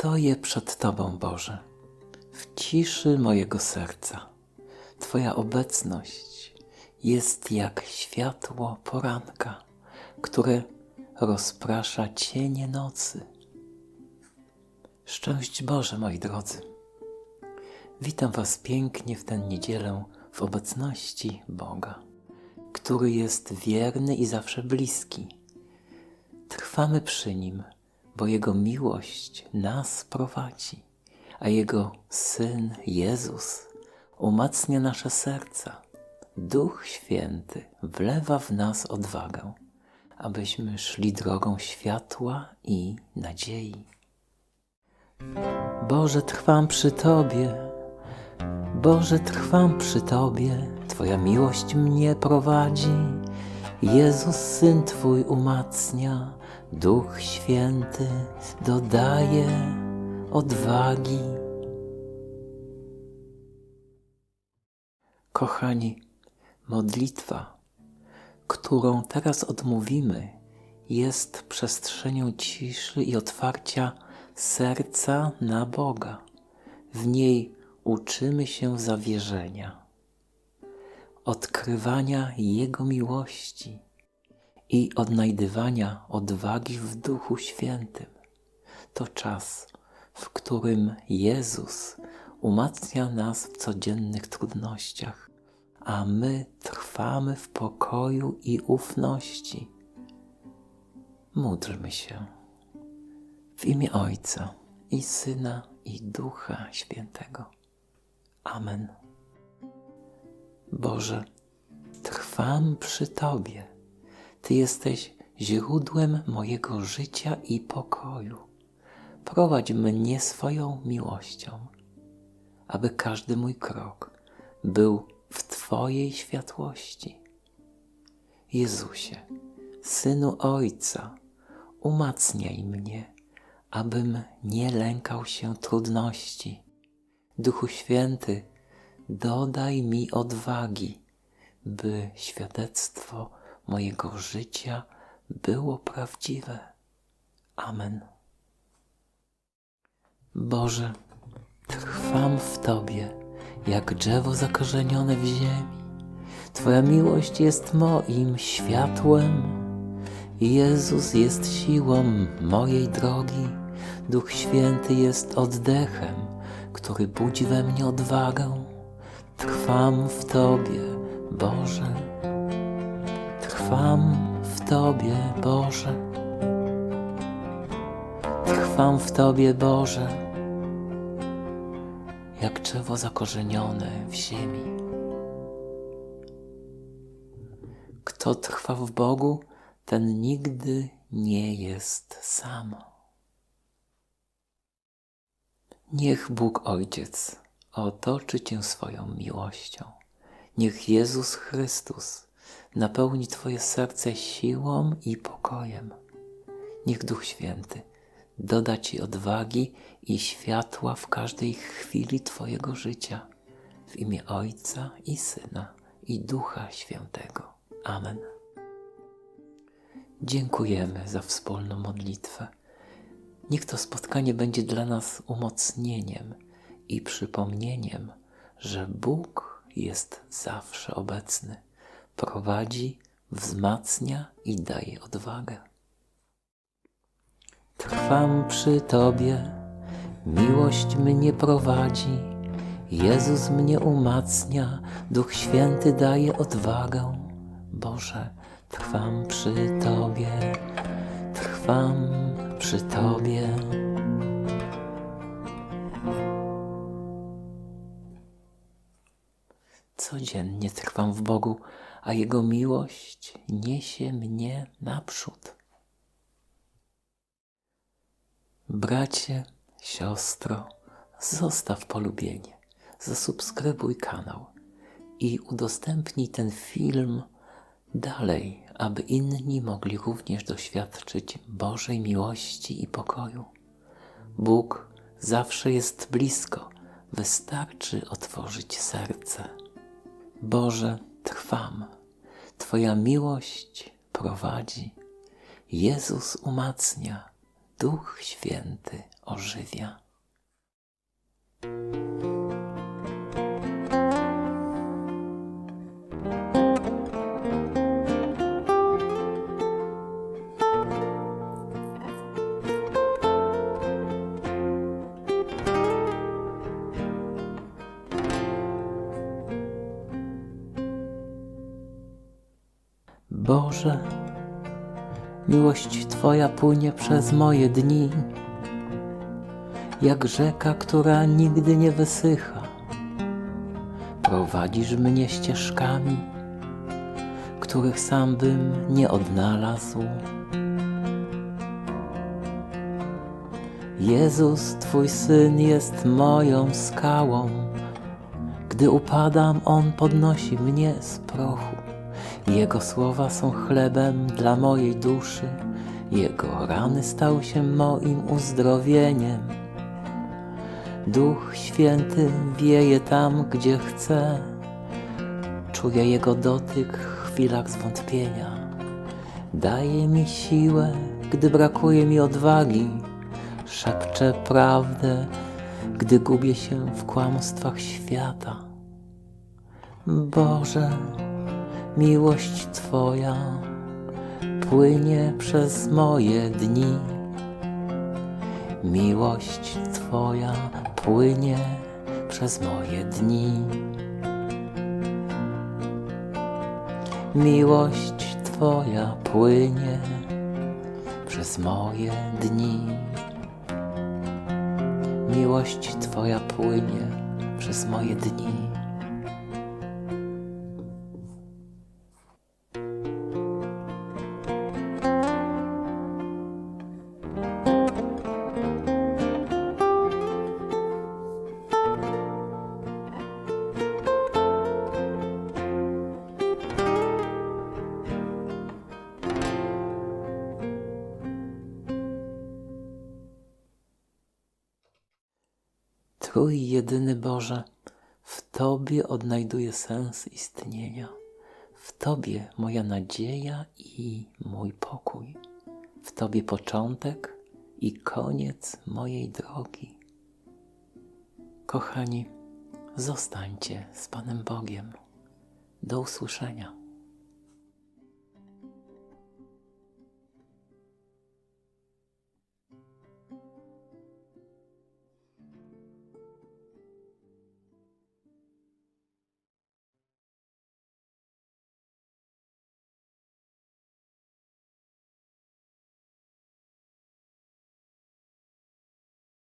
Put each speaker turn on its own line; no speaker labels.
Stoję przed Tobą, Boże, w ciszy mojego serca. Twoja obecność jest jak światło poranka, które rozprasza cienie nocy. Szczęść Boże, moi drodzy. Witam Was pięknie w tę niedzielę w obecności Boga, który jest wierny i zawsze bliski. Trwamy przy Nim, bo Jego miłość nas prowadzi, a Jego Syn Jezus umacnia nasze serca. Duch Święty wlewa w nas odwagę, abyśmy szli drogą światła i nadziei. Boże, trwam przy Tobie, Boże, trwam przy Tobie, Twoja miłość mnie prowadzi. Jezus, Syn Twój umacnia, Duch Święty dodaje odwagi. Kochani, modlitwa, którą teraz odmówimy, jest przestrzenią ciszy i otwarcia serca na Boga. W niej uczymy się zawierzenia, odkrywania Jego miłości i odnajdywania odwagi w Duchu Świętym. To czas, w którym Jezus umacnia nas w codziennych trudnościach, a my trwamy w pokoju i ufności. Módlmy się w imię Ojca i Syna i Ducha Świętego. Amen. Boże, trwam przy Tobie. Ty jesteś źródłem mojego życia i pokoju. Prowadź mnie swoją miłością, aby każdy mój krok był w Twojej światłości. Jezusie, Synu Ojca, umacniaj mnie, abym nie lękał się trudności. Duchu Święty, dodaj mi odwagi, by świadectwo mojego życia było prawdziwe. Amen. Boże, trwam w Tobie, jak drzewo zakorzenione w ziemi. Twoja miłość jest moim światłem. Jezus jest siłą mojej drogi. Duch Święty jest oddechem, który budzi we mnie odwagę. Trwam w Tobie, Boże. Trwam w Tobie, Boże. Trwam w Tobie, Boże, jak drzewo zakorzenione w ziemi. Kto trwa w Bogu, ten nigdy nie jest sam. Niech Bóg Ojciec otoczy Cię swoją miłością. Niech Jezus Chrystus napełni Twoje serce siłą i pokojem. Niech Duch Święty doda Ci odwagi i światła w każdej chwili Twojego życia. W imię Ojca i Syna i Ducha Świętego. Amen. Dziękujemy za wspólną modlitwę. Niech to spotkanie będzie dla nas umocnieniem i przypomnieniem, że Bóg jest zawsze obecny, prowadzi, wzmacnia i daje odwagę. Trwam przy Tobie, miłość mnie prowadzi, Jezus mnie umacnia, Duch Święty daje odwagę. Boże, trwam przy Tobie, trwam przy Tobie. Codziennie trwam w Bogu, a Jego miłość niesie mnie naprzód. Bracie, siostro, zostaw polubienie, zasubskrybuj kanał i udostępnij ten film dalej, aby inni mogli również doświadczyć Bożej miłości i pokoju. Bóg zawsze jest blisko, wystarczy otworzyć serce. Boże, trwam, Twoja miłość prowadzi, Jezus umacnia, Duch Święty ożywia. Boże, miłość Twoja płynie przez moje dni, jak rzeka, która nigdy nie wysycha. Prowadzisz mnie ścieżkami, których sam bym nie odnalazł. Jezus, Twój Syn jest moją skałą. Gdy upadam, On podnosi mnie z prochu. Jego słowa są chlebem dla mojej duszy. Jego rany stały się moim uzdrowieniem. Duch Święty wieje tam, gdzie chce. Czuję Jego dotyk w chwilach zwątpienia. Daje mi siłę, gdy brakuje mi odwagi. Szepcze prawdę, gdy gubię się w kłamstwach świata. Boże, miłość Twoja płynie przez moje dni. Miłość Twoja płynie przez moje dni. Miłość Twoja płynie przez moje dni. Miłość Twoja płynie przez moje dni. Trój jedyny Boże, w Tobie odnajduję sens istnienia. W Tobie moja nadzieja i mój pokój. W Tobie początek i koniec mojej drogi. Kochani, zostańcie z Panem Bogiem. Do usłyszenia.